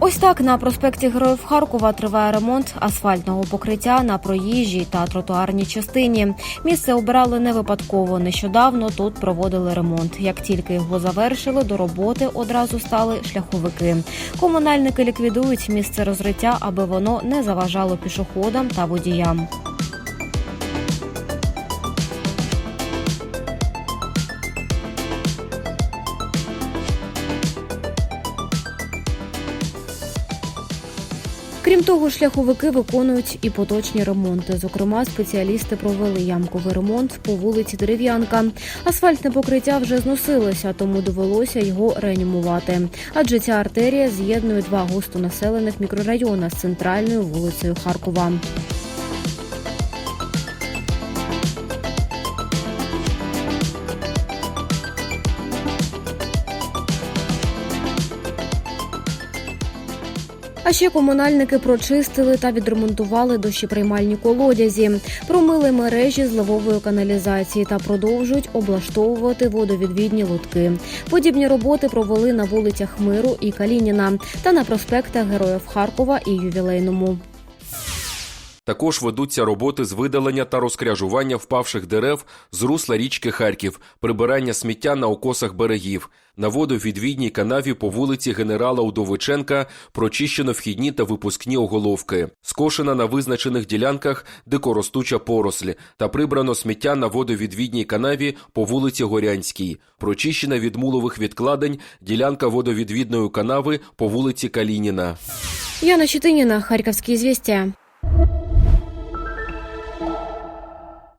Ось так на проспекті Героїв Харкова триває ремонт асфальтного покриття на проїжджій та тротуарній частині. Місце обирали не випадково. Нещодавно тут проводили ремонт. Як тільки його завершили, до роботи одразу стали шляховики. Комунальники ліквідують місце розриття, аби воно не заважало пішоходам та водіям. Крім того, шляховики виконують і поточні ремонти. Зокрема, спеціалісти провели ямковий ремонт по вулиці Дерев'янка. Асфальтне покриття вже зносилося, тому довелося його реанімувати. Адже ця артерія з'єднує два густонаселених мікрорайони з центральною вулицею Харкова. А ще комунальники прочистили та відремонтували дощеприймальні колодязі, промили мережі зливової каналізації та продовжують облаштовувати водовідвідні лотки. Подібні роботи провели на вулицях Миру і Калініна та на проспектах Героїв Харкова і Ювілейному. Також ведуться роботи з видалення та розкряжування впавших дерев з русла річки Харків, прибирання сміття на окосах берегів. На водовідвідній канаві по вулиці генерала Удовиченка прочищено вхідні та випускні оголовки, скошена на визначених ділянках дикоростуча поросль та прибрано сміття на водовідвідній канаві по вулиці Горянській. Прочищена від мулових відкладень ділянка водовідвідної канави по вулиці Калініна. Яна Щетиніна, Харківські звістя.